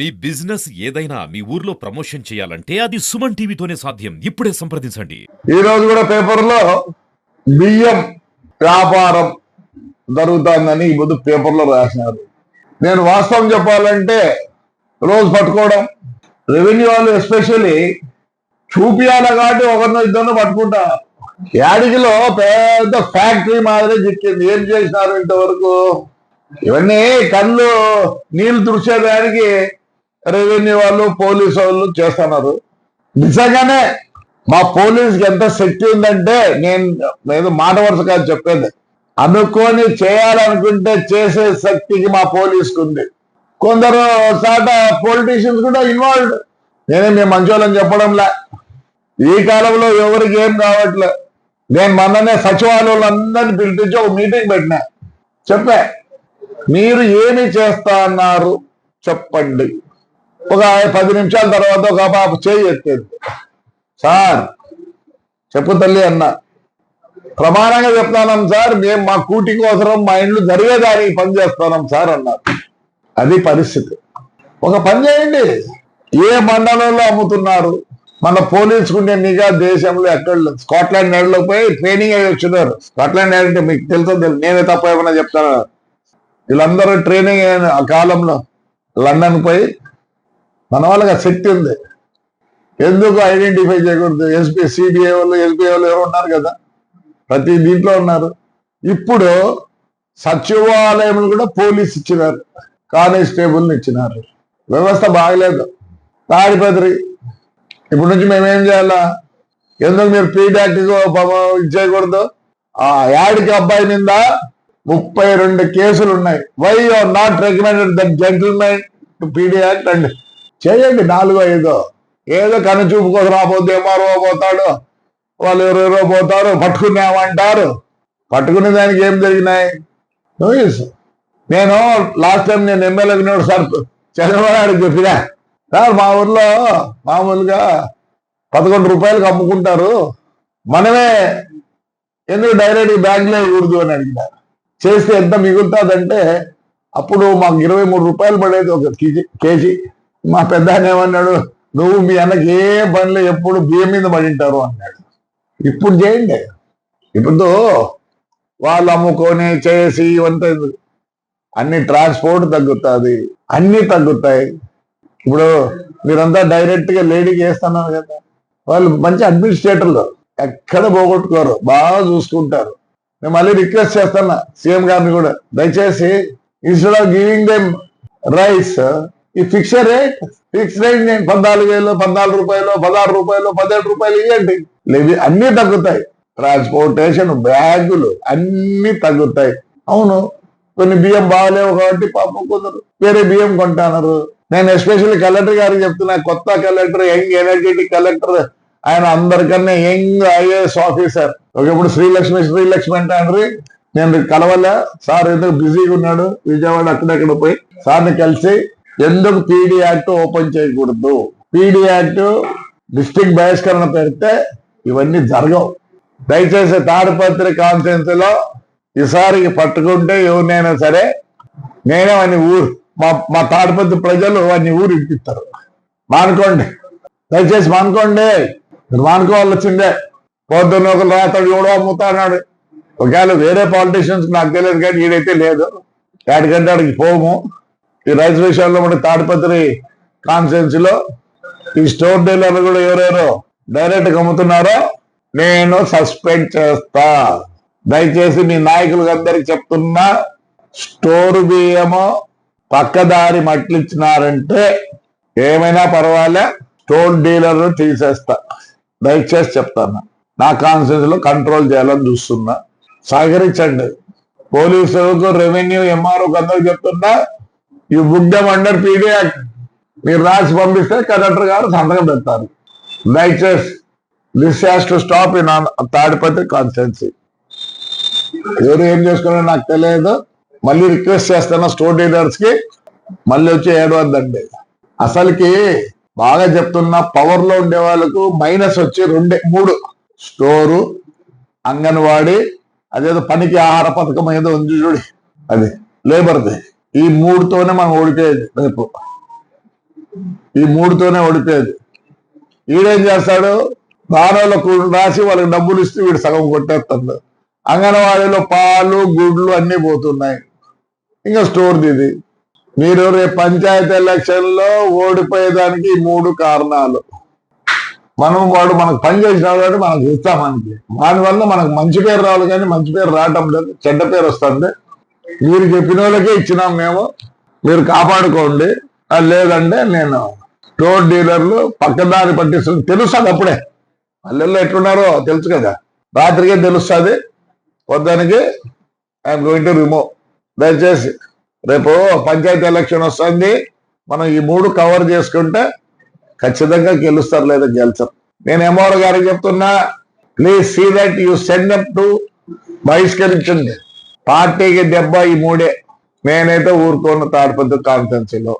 మీ business ఏదైనా మీ ఊర్లో promotion చేయాలంటే అది సుమన్ టీవీతోనే సాధ్యం. ఇప్పుడే సంప్రదించండి. ఈ రోజు కూడా పేపర్లో బియ్యం వ్యాపారం జరుగుతుందని ఈ ముందు పేపర్లో రాసినారు నేను వాస్తవం చెప్పాలంటే రోజు పట్టుకోవడం రెవెన్యూ వాళ్ళు ఎస్పెషల్లీ చూపియాల కాబట్టి ఒకరినో ఇద్దరు పట్టుకుంటా. యాడికిలో పెద్ద ఫ్యాక్టరీ మాదిరి చిక్కింది. ఏం చేసినారు ఇంతవరకు? ఇవన్నీ కళ్ళు నీళ్ళు తుడిచేదానికి రెవెన్యూ వాళ్ళు పోలీసు వాళ్ళు చేస్తున్నారు. నిజంగానే మా పోలీసుకి ఎంత శక్తి ఉందంటే నేను ఏదో మాట వరుస కాదు చెప్పేది. అనుకొని చేయాలనుకుంటే చేసే శక్తికి మా పోలీసుకు ఉంది. కొందరు చాట పొలిటీషియన్స్ కూడా ఇన్వాల్వ్డ్ నేనే మేము మంచోళ్ళని చెప్పడంలా. ఈ కాలంలో ఎవరికి ఏం కావట్లే. నేను మొన్ననే సచివాలయంలో పిలిపించి ఒక మీటింగ్ పెట్టినా. చెప్పా మీరు ఏమి చేస్తా అన్నారు? చెప్పండి. ఒక పది నిమిషాల తర్వాత ఒక పాప చేయి ఎత్తేది. సార్ చెప్పు తల్లి అన్న. ప్రమాణంగా చెప్తానం సార్ మేము మా కూటి కోసరం మా ఇండ్లు జరిగేదానికి పని చేస్తున్నాం సార్ అన్నారు. అది పరిస్థితి. ఒక పని చేయండి. ఏ మండలంలో అమ్ముతున్నారు? మన పోలీసుకుంటే నిఘా దేశంలో ఎక్కడ స్కాట్లాండ్ యార్డ్లో పోయి ట్రైనింగ్ అయ్యి వచ్చినారు. స్కాట్లాండ్ యార్డ్ అంటే మీకు తెలుసో తెలుసు నేనే తప్ప ఏమైనా చెప్తాను? వీళ్ళందరూ ట్రైనింగ్ అయిన ఆ కాలంలో లండన్ పోయి మన వాళ్ళకి ఆ శక్తి ఉంది. ఎందుకు ఐడెంటిఫై చేయకూడదు? ఎస్పీ సిబిఐ వాళ్ళు ఎస్బీఐ వాళ్ళు ఎవరు ఉన్నారు కదా. ప్రతి దీంట్లో ఉన్నారు. ఇప్పుడు సచివాలయంలో కూడా పోలీస్ ఇచ్చినారు. కానిస్టేబుల్ని ఇచ్చినారు. వ్యవస్థ బాగలేదు. తాడిపత్రి ఇప్పటి నుంచి మేమేం చేయాలా? ఎందుకు మీరు పీడాక్ట్ ఇచ్చేయకూడదు ఆ యాడికి అబ్బాయి మీద ముప్పై రెండు కేసులు ఉన్నాయి. Why are not recommended that gentlemen to PD act and చేయండి నాలుగో ఐదో. ఏదో కనుచూపు కోసం రాబోద్దు ఎంఆర్ఓ పోతాడు వాళ్ళు ఎవరెవరో పోతారు పట్టుకున్నామంటారు పట్టుకునే దానికి ఏం జరిగినాయి? No నేను లాస్ట్ టైం నేను ఎమ్మెల్యేకి ఉన్నాడు సార్ చంద్రబాబు నాయుడు చెప్పినా. సార్ మా ఊర్లో మామూలుగా పదకొండు రూపాయలకు అమ్ముకుంటారు మనమే ఎందుకు డైరెక్ట్ బ్యాంకులో వేయకూడదు అని అడిగినారు చేస్తే ఎంత మిగులుతుందంటే అప్పుడు మాకు ఇరవై మూడు రూపాయలు పడేది ఒక కేజీ కేజీ. మా పెద్ద ఏమన్నాడు? నువ్వు మీ అన్నకి ఏ పనులు ఎప్పుడు బియ్యం మీద పడింటారు? అన్నాడు. ఇప్పుడు చేయండి. ఇప్పుడు వాళ్ళు అమ్ముకొని చేసి ఇవంతా అన్ని ట్రాన్స్పోర్ట్ తగ్గుతుంది అన్ని తగ్గుతాయి. ఇప్పుడు మీరంతా డైరెక్ట్గా లేడీకి వేస్తున్నారు కదా వాళ్ళు మంచి అడ్మినిస్ట్రేటర్లు. ఎక్కడ పోగొట్టుకోరు బాగా చూసుకుంటారు. నేను మళ్ళీ రిక్వెస్ట్ చేస్తున్నా సీఎం గారిని కూడా. దయచేసి instead of giving them rice ఈ ఫిక్స్ రేట్ ఫిక్స్ రేట్ నేను పద్నాలుగు వేలు పద్నాలుగు రూపాయలు పదహారు రూపాయలు పదిహేడు రూపాయలు ఇవ్వండి లేవి అన్ని తగ్గుతాయి. ట్రాన్స్పోర్టేషన్ బ్యాగులు అన్ని తగ్గుతాయి. అవును కొన్ని బియ్యం బాగలేవు కాబట్టి పాపం కొందరు వేరే బియ్యం కొంటానరు. నేను ఎస్పెషల్లీ కలెక్టర్ గారికి చెప్తున్నా కొత్త కలెక్టర్ యంగ్ ఎనర్జెటిక్ కలెక్టర్ ఆయన అందరికన్నా యంగ్ ఐఏఎస్ ఆఫీసర్ ఒకప్పుడు శ్రీలక్ష్మి శ్రీలక్ష్మి అంటాను నేను కలవలే. సార్ ఎందుకు బిజీగా ఉన్నాడు? విజయవాడ అక్కడక్కడ పోయి? సార్ని కలిసి ఎందుకు పీడీ యాక్ట్ ఓపెన్ చేయకూడదు? పీడీ యాక్ట్ డిస్ట్రిక్ట్ బహిష్కరణ పెడితే ఇవన్నీ జరగవు. దయచేసి తాడిపత్రి కాన్ఫరెన్స్లో ఈసారి పట్టుకుంటే ఎవరినైనా సరే నేనే అని ఊరు మా మా తాడిపత్రి ప్రజలు వాడిని ఊరు ఇప్పిస్తారు మానుకోండి. దయచేసి మానుకోండి. మీరు మానుకోవాల్సిందే. పొద్దున్న ఒక రాత్రి ఎవడో అమ్ముతాడు ఒకవేళ వేరే పాలిటీషియన్స్ నాకు తెలియదు కానీ ఈడైతే లేదు. ఎక్కడికంటే ఆడికి పోము. ఈ రైస్ విషయంలో మన తాడిపత్రి కాన్ఫరెన్స్లో ఈ స్టోర్ డీలర్లు కూడా ఎవరెవరో డైరెక్ట్గా అమ్ముతున్నారో నేను సస్పెండ్ చేస్తా. దయచేసి మీ నాయకులకు అందరికి చెప్తున్నా స్టోర్ బియ్యము పక్కదారి మట్లిచ్చినారంటే ఏమైనా పర్వాలే స్టోర్ డీలర్ తీసేస్తా. దయచేసి చెప్తాను. నా కాన్ఫరెన్స్లో కంట్రోల్ చేయాలని చూస్తున్నా. సహకరించండి. పోలీసులకు రెవెన్యూ ఎంఆర్ఓ అందరికి చెప్తున్నా ఈ బుక్ అండర్ పీడీ యాక్ట్ మీరు రాసి పంపిస్తే కలెక్టర్ గారు సంతకం పెడతారు. దయచేసి this has to stop in Tadipatri constituency. ఎవరు ఏం చేసుకున్నారో నాకు తెలియదు. మళ్ళీ రిక్వెస్ట్ చేస్తున్నా స్టోర్ డీలర్స్కి మళ్ళీ వచ్చి ఏడవద్దండి. అసలుకి బాగా చెప్తున్నా పవర్లో ఉండే వాళ్ళకు మైనస్ వచ్చి రెండే మూడు. స్టోరు అంగన్వాడి అదేదో పనికి ఆహార పథకం ఏదో ఉంది చూడి. అది లేబర్ది. ఈ మూడుతోనే మనం ఓడిపోయేది రేపు. ఈ మూడుతోనే ఓడిపోయేది. ఈడేం చేస్తాడు? దానిలో రాసి వాళ్ళకి డబ్బులు ఇస్తే వీడు సగం కొట్టేస్తాడు. అంగన్వాడీలో పాలు గుడ్లు అన్ని పోతున్నాయి. ఇంకా స్టోర్ ఇది. మీరు రేపు పంచాయతీ ఎలక్షన్లో ఓడిపోయేదానికి ఈ మూడు కారణాలు. మనం వాడు మనకు పని చేసిన కాబట్టి మనకు ఇస్తాం మనకి దానివల్ల మనకు మంచి పేరు రావాలి కానీ మంచి పేరు రావటం లేదు చెడ్డ పేరు వస్తుంది. మీరు చెప్పిన వాళ్ళకే ఇచ్చినాం మేము. మీరు కాపాడుకోండి. అది లేదంటే నేను టోర్ డీలర్లు పక్కదారి పట్టిస్తుంది తెలుస్తుంది అప్పుడే. పల్లెల్లో ఎట్లున్నారో తెలుసు కదా. రాత్రికే తెలుస్తుంది. పొద్దునకి ఐఎమ్ గోయింగ్ టు రిమూవ్ దయచేసి రేపు పంచాయతీ ఎలక్షన్ వస్తుంది. మనం ఈ మూడు కవర్ చేసుకుంటే ఖచ్చితంగా గెలుస్తారు లేదా గెలిచారు. నేను ఎంఆర్ గారికి చెప్తున్నా please see that you send up to బహిష్కరించండి. పార్టీకి దెబ్బ ఈ మూడే. నేనైతే ఊరుకోను తాడిపత్రి కాన్ఫరెన్సీలో